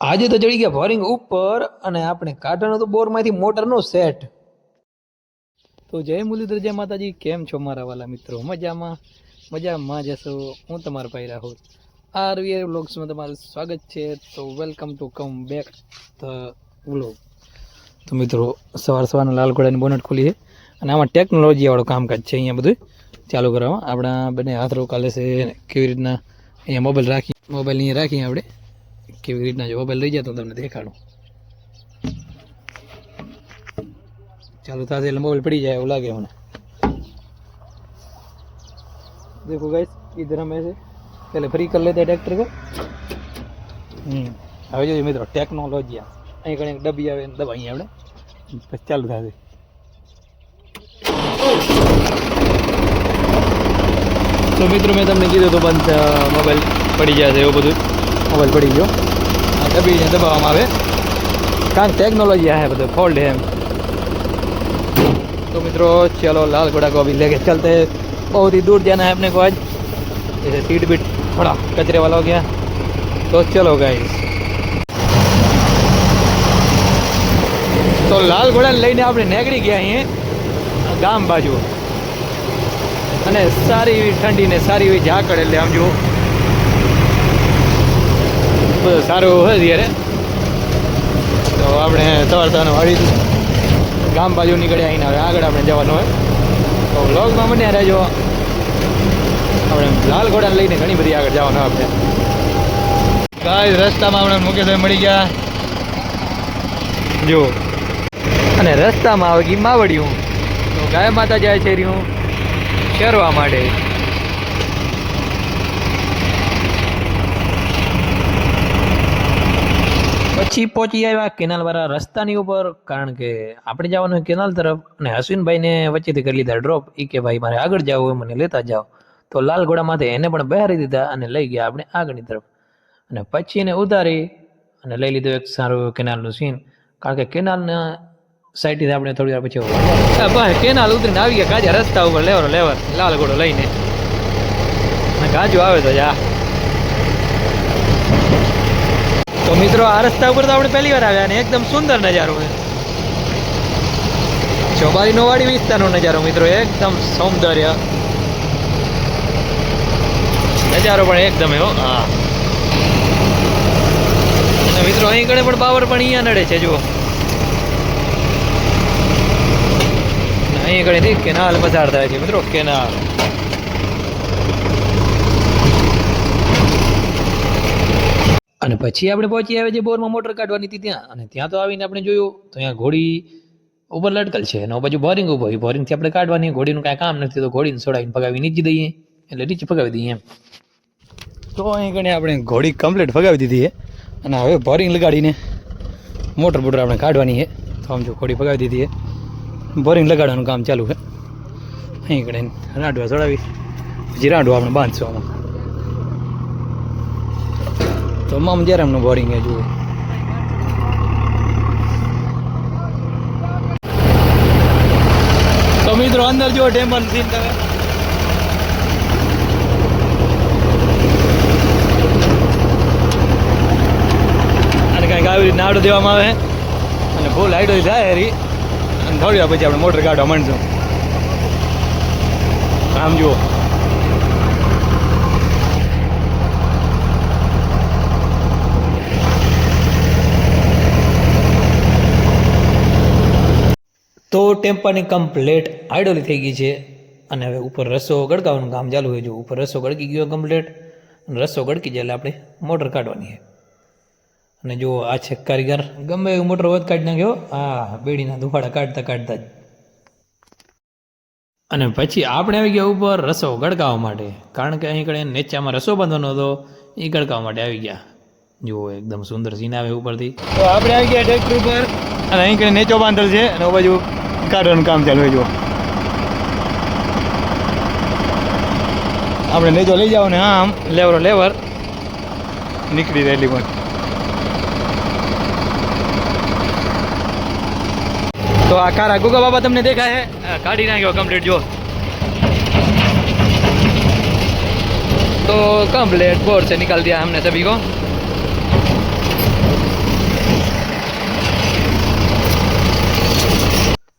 આજે તો ચડી ગયા બોરિંગ ઉપર અને આપણે કાઢવાનું તો બોરમાંથી મોટરનો સેટ. તો જય મુરલીધર, જય માતાજી. કેમ છો મારા વાલા મિત્રો? મજામાં? મજામાં જશો હું તમારો ભાઈ રાહુલ. આરવીઆર વ્લોગ્સમાં તમારું સ્વાગત છે. તો welcome to come back the vlog. તો મિત્રો, સવાર સવારના લાલ ઘોડાની બોનટ ખોલી છે અને આમાં ટેકનોલોજી વાળું કામકાજ છે અહીંયા બધું ચાલુ કરવામાં. આપણા બંને હાથ રોકાલે છે કેવી રીતના અહીંયા મોબાઈલ રાખી, મોબાઈલ અહીંયા રાખીએ આપણે. કેવી રીતના જો મોબાઈલ લઈ જાય તો તમને દેખાડું ચાલુ થશે એટલે મોબાઈલ પડી જાય એવું લાગે મને देखो गाइस इधर हम ऐसे पहले फ्री कर लेते हैं ट्रैक्टर को હમ હવે જોઈએ મિત્રો ટેકનોલોજી અહીં કણે એક ડબ્બી આવે ને દબાઈએ આપણે પછી ચાલુ થશે તો મિત્રો મેં તમને કીધું તો બંધ મોબાઈલ પડી જશે એવું બધું મોબાઈલ પડી ગયો આ દબીને દબાવવામાં આવે કારણ કે ટેકનોલોજી આ है બધું ફોલ્ડ है એમ तो मित्रों चलो लाल घोड़ा को अभी लेके चलते हैं बहुत ही दूर जाना है अपने को आज जैसे सीट बीट थोड़ा कचरे वाला हो गया तो चलो गाइस તો લાલ ઘોડાને લઈને આપણે નીકળી ગયા અહીંયા ગામ બાજુ અને સારી એવી ઠંડી ને સારી એવી ઝાકળ એટલે આમ જુઓ બધું સારું હોય અત્યારે. તો આપણે સવાર સવારનું વાળી ગામ બાજુ નીકળ્યા અહીંના હવે આગળ આપણે જવાનું હોય. તો બ્લોગમાં બન્યા રહેજો. આપણે લાલ ઘોડાને લઈને ઘણી બધી આગળ જવાનું આપણે. ગાય રસ્તામાં આપણે મુકેશભાઈ મળી ગયા. જો. અને રસ્તામાં આવે ગઈ માવડિયું તો ગાય માતા જાય છે રહ્યું ચરવા માટે. પછી પહોંચી આવ્યા કેનાલ વાળા રસ્તાની ઉપર, કારણ કે આપણે જવાનું કેનાલ તરફ, અને અશ્વિનભાઈને વચ્ચેથી કરી લીધા ડ્રોપ એ કે, ભાઈ, મારે આગળ જવું હોય, મને લેતા જાઓ. તો લાલ ઘોડામાંથી એને પણ બહારી દીધા અને લઈ ગયા આપણે આગળની તરફ. અને પછી એને ઉતારી અને લઈ લીધો એક સારું કેનાલનું સીન કારણ કે કેનાલના સાઈડથી આપણે થોડી વાર પછી કેનાલ ઉતરીને આવી ગયા કાજા રસ્તા ઉપર, લેવર લેવર, લાલ ઘોડો લઈને. ગાજો આવે તો જા. તો મિત્રો, આ રસ્તા ઉપર તો આપણે પહેલી વાર આવ્યા અને એકદમ સુંદર નજારો છે. ચોબારીનો વાડી વિસ્તારનો નજારો મિત્રો, એકદમ સૌંદર્ય. નજારો પણ એકદમ એવો, હા. અને મિત્રો, અહીં કણે પણ પાવર પણ અહીંયા નડે છે, જુઓ. અને અહીં કણેથી કેનાલ પસાર થાય છે, મિત્રો, કેનાલ. અને પછી આપણે પહોંચી આવે છે બોરમાં મોટર કાઢવાની હતી ત્યાં. અને ત્યાં તો આવીને આપણે જોયું, તો અહીંયા ઘોડી ઉપર લટકલ છે. અને બાજુ બોરિંગ ઊભો હોય બોરિંગથી આપણે કાઢવાની, ઘોડીનું કાંઈ કામ નથી તો ઘોડીને છોડાવીને પગાવી નીચે દઈએ. એટલે નીચે પગાવી દઈએ એમ. તો અહીં કણે આપણે ઘોડી કમ્પ્લીટ ફગાવી દીધી છે. અને હવે બોરિંગ લગાડીને મોટર બોટર આપણે કાઢવાની છે. તો આમ જો ઘોડી ફગાવી દીધી છે. બોરિંગ લગાડવાનું કામ ચાલુ છે. અહીં કણે રાંડવા ચડાવી. પછી રાંડવા આપણે બાંધશું આમાં. તો મામ જ્યારે એમનું બોરિંગ એ જુઓ. તો મિત્રો, અંદર જુઓ ટેમ્પલ સીન તમે. અને કાંઈક આવી રીતે નાડો દેવામાં આવે. અને ફૂલ હાઈડો થાય હરી અને થોડી પછી આપણે મોટર કાઢવા માંડશું. આમ જુઓ. તો ટેમ્પાની કમ્પ્લેટ આઈડોલી થઈ ગઈ છે. અને હવે ઉપર રસો ગળકાવાનું કામ ચાલુ હોય જો ઉપર રસો ગળકી ગયો કમ્પ્લેટ અને રસો ગળકી જાય એટલે આપણે મોટર કાઢવાની છે. અને જો આ છે કારીગર. ગમે એવું મોટર વધ કાઢી નાખ્યો આ બેડીના દુફાડા કાઢતા કાઢતા જ. અને પછી આપણે આવી ગયા ઉપર રસો ગળકાવવા માટે. કારણ કે અહીં કડે નેચામાં રસો બાંધવાનો હતો એ ગળકાવવા માટે આવી ગયા. જુઓ, એકદમ સુંદર સીન આવે ઉપરથી. તો આપણે આવી ગયા ટ્રેક્ટર ઉપર, અને અહીં કડે નેચો બાંધેલ છે, અને બાજુ કાઢવાનું કામ ચાલુ જો આપણે લેજો લઈ જાઓ ને આમ. લેવરો લેવર. નીકળી રહેલી પણ તો આ કારા ગુગા બાબા તમને દેખાય છે કાઢી નાખ્યો કમ્પ્લીટ જો તો કમ્પ્લીટ બોર છે નિકાલ દિયા અમને તબીકો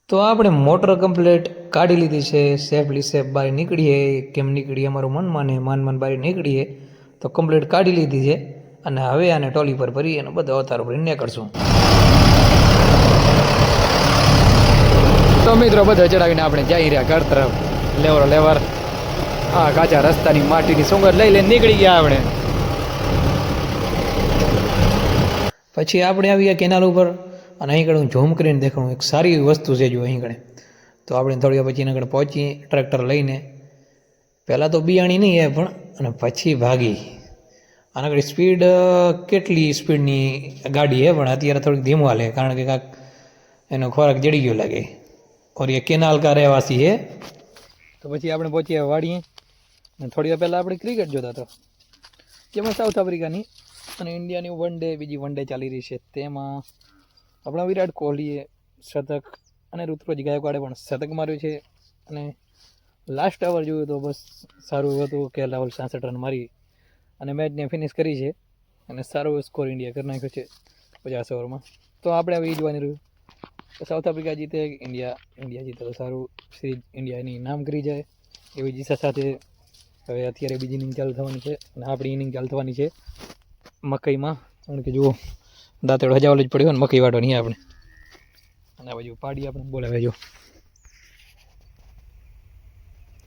તો આપણે મોટર કમ્પ્લેટ કાઢી લીધી છે. સેફલી સેફ બહાર નીકળીએ. કેમ નીકળીએ? અમારું મન માને. માન માન બહાર નીકળીએ. તો કમ્પ્લેટ કાઢી લીધી છે. અને હવે આને ટોલી પર ભરી અને બધો અવતારો ભરીને નીકળશું. તો મિત્રો, બધા ચડાવીને આપણે જઈ રહ્યા ઘર તરફ. લેવર લેવર. આ કાચા રસ્તાની માટીની સુંગર લઈ લઈને નીકળી ગયા આપણે. પછી આપણે આવી ગયા કેનાલ ઉપર. અને અહીં આગળ હું ઝૂમ કરીને દેખાડું, એક સારી વસ્તુ છે જો અહીં આગળ. તો આપણે થોડી પછી એના આગળ પહોંચી, ટ્રેક્ટર લઈને. પહેલાં તો બિયાણી નહીં એ પણ અને પછી ભાગી. આના આગળ સ્પીડ કેટલી સ્પીડની ગાડી હે પણ અત્યારે થોડીક ધીમું હાલે, કારણ કે કાંક એનો ખોરાક જડી ગયો લાગે. ઓર એ કેનાલ કા રહેવાસી છે. તો પછી આપણે પહોંચીએ વાડીએ. અને થોડી વાર પહેલાં આપણે ક્રિકેટ જોતા હતા. જેમાં સાઉથ આફ્રિકાની અને ઇન્ડિયાની વન ડે, બીજી વન ડે ચાલી રહી છે. તેમાં આપણા વિરાટ કોહલીએ શતક અને ઋતુરાજ ગાયકવાડે પણ શતક માર્યું છે અને લાસ્ટ ઓવર જોયું તો બસ સારું એવું હતું કે રાહુલ સાસઠ રન મારી અને મેચને ફિનિશ કરી છે અને સારો એવો સ્કોર ઇન્ડિયા કરી નાખ્યો છે પચાસ ઓવરમાં તો આપણે હવે એ જોવાની રહ્યું. સાઉથ આફ્રિકા જીતે ઇન્ડિયા ઇન્ડિયા જીતે. તો સારું સિરીઝ ઇન્ડિયાની નામ કરી જાય એવી દિશા સાથે હવે અત્યારે બીજી ઇનિંગ ચાલુ થવાની છે અને આપણી ઇનિંગ ચાલુ થવાની છે મકઈમાં. કારણ કે જુઓ દાંતેડો હજાવલો જ પડ્યો ને મકી વાટો નહીં આપણે અને આ બાજુ પાડી આપણે બોલાવે જો.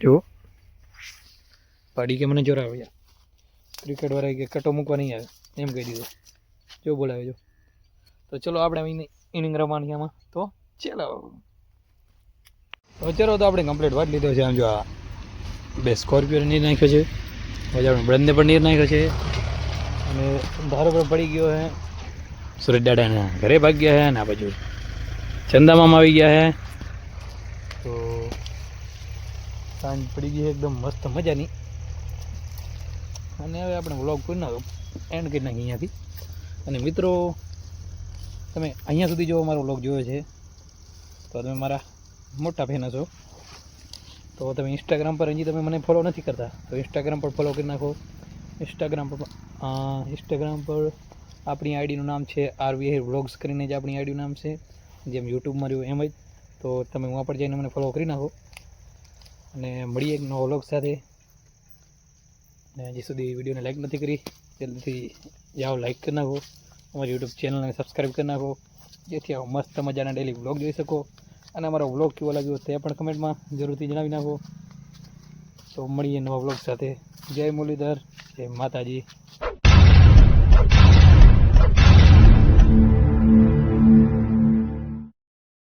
જો. પાડી કે મને જોરાવે ક્રિકેટ વાળા કે કટો મૂકવા નહીં આવે. એમ કહી દીધું. જો બોલાવે જો. તો ચલો આપણે ઇનિંગ રમવાની આમાં. તો ચલો. તો ચલો તો આપણે કમ્પ્લીટ વાટ લીધો છે. આમ જો આ બે સ્કોર્પિયો નીર નાખ્યો છે. પછી આપણે બ્રંદે પણ નીર નાખ્યો છે. અને ધારો પર પડી ગયો છે સુરજ દાદાના ઘરે ભાગ ગયા છે અને આ બાજુ ચંદામામાં આવી ગયા છે તો સાંજ પડી ગઈ છે એકદમ મસ્ત મજાની. અને હવે આપણે વ્લોગ કરી નાખો એન્ડ કરી નાખી અહીંયાથી. અને મિત્રો, તમે અહીંયા સુધી જો મારો વ્લોગ જોયો છે, તો તમે મારા મોટા ફેન છો. તો તમે ઇન્સ્ટાગ્રામ પર હજી તમે મને ફોલો નથી કરતા. તો ઇન્સ્ટાગ્રામ પર ફોલો કરી નાખો. ઇન્સ્ટાગ્રામ પર ઇન્સ્ટાગ્રામ પર આપણી આઈડીનું નામ છે આરવીઆઈ વ્લોગ્સ કરીને જ આપણી આઈડીનું નામ છે, જેમ યુટ્યુબમાં રહ્યું એમ જ. તો તમે હું પર જઈને મને ફોલો કરી નાખો. અને મળીએ એક નવો વ્લોગ સાથે. અને હજી સુધી વિડીયોને લાઈક નથી કરી, જલ્દીથી જાઓ લાઈક કરી નાખો. અમારી યુટ્યુબ ચેનલને સબસ્ક્રાઈબ કરી નાખો. જેથી આવો મસ્ત મજાના ડેલી વ્લોગ જોઈ શકો. અને અમારો વ્લોગ કેવો લાગ્યો તે પણ કમેન્ટમાં જરૂરથી જણાવી નાખો. તો મળીએ નવા વ્લોગ સાથે. જય મુરલીધર, જય માતાજી.